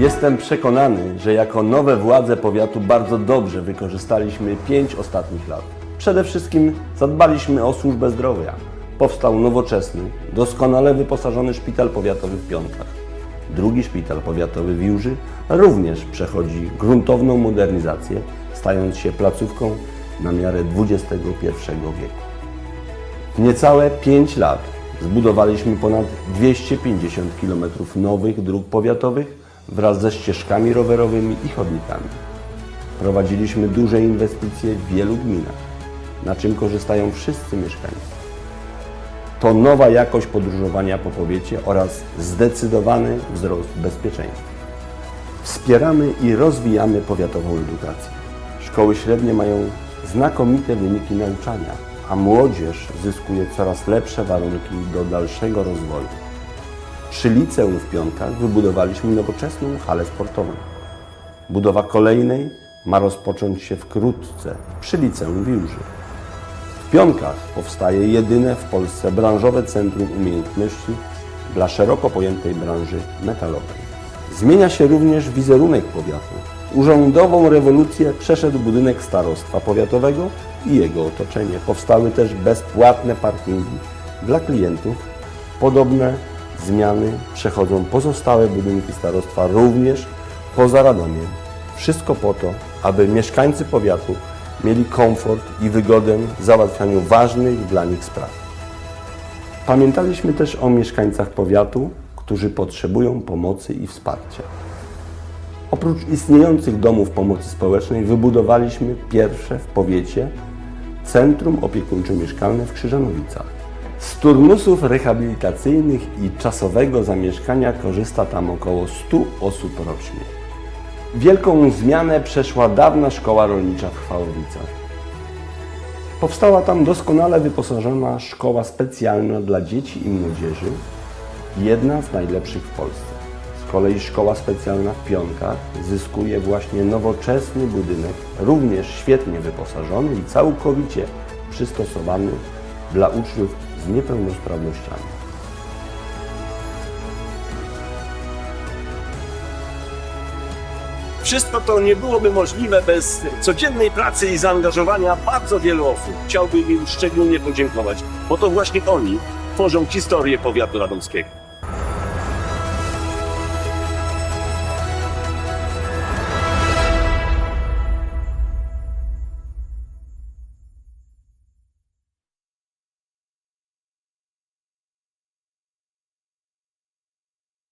Jestem przekonany, że jako nowe władze powiatu bardzo dobrze wykorzystaliśmy pięć ostatnich lat. Przede wszystkim zadbaliśmy o służbę zdrowia. Powstał nowoczesny, doskonale wyposażony szpital powiatowy w Pionkach. Drugi szpital powiatowy w Jurzy również przechodzi gruntowną modernizację, stając się placówką na miarę XXI wieku. W niecałe 5 lat zbudowaliśmy ponad 250 km nowych dróg powiatowych wraz ze ścieżkami rowerowymi i chodnikami. Prowadziliśmy duże inwestycje w wielu gminach, na czym korzystają wszyscy mieszkańcy. To nowa jakość podróżowania po powiecie oraz zdecydowany wzrost bezpieczeństwa. Wspieramy i rozwijamy powiatową edukację. Szkoły średnie mają znakomite wyniki nauczania, a młodzież zyskuje coraz lepsze warunki do dalszego rozwoju. Przy liceum w Pionkach wybudowaliśmy nowoczesną halę sportową. Budowa kolejnej ma rozpocząć się wkrótce przy liceum w Jurzy. W Pionkach powstaje jedyne w Polsce branżowe centrum umiejętności dla szeroko pojętej branży metalowej. Zmienia się również wizerunek powiatu. Urzędową rewolucję przeszedł budynek starostwa powiatowego i jego otoczenie. Powstały też bezpłatne parkingi dla klientów. Podobne zmiany przechodzą pozostałe budynki starostwa również poza Radomiem. Wszystko po to, aby mieszkańcy powiatu mieli komfort i wygodę w załatwianiu ważnych dla nich spraw. Pamiętaliśmy też o mieszkańcach powiatu, którzy potrzebują pomocy i wsparcia. Oprócz istniejących domów pomocy społecznej wybudowaliśmy pierwsze w powiecie Centrum Opiekuńczo-Mieszkalne w Krzyżanowicach. Z turnusów rehabilitacyjnych i czasowego zamieszkania korzysta tam około 100 osób rocznie. Wielką zmianę przeszła dawna szkoła rolnicza w Chwałowicach. Powstała tam doskonale wyposażona szkoła specjalna dla dzieci i młodzieży, jedna z najlepszych w Polsce. Z kolei szkoła specjalna w Pionkach zyskuje właśnie nowoczesny budynek, również świetnie wyposażony i całkowicie przystosowany dla uczniów z niepełnosprawnościami. Wszystko to nie byłoby możliwe bez codziennej pracy i zaangażowania bardzo wielu osób. Chciałbym im szczególnie podziękować, bo to właśnie oni tworzą historię powiatu radomskiego.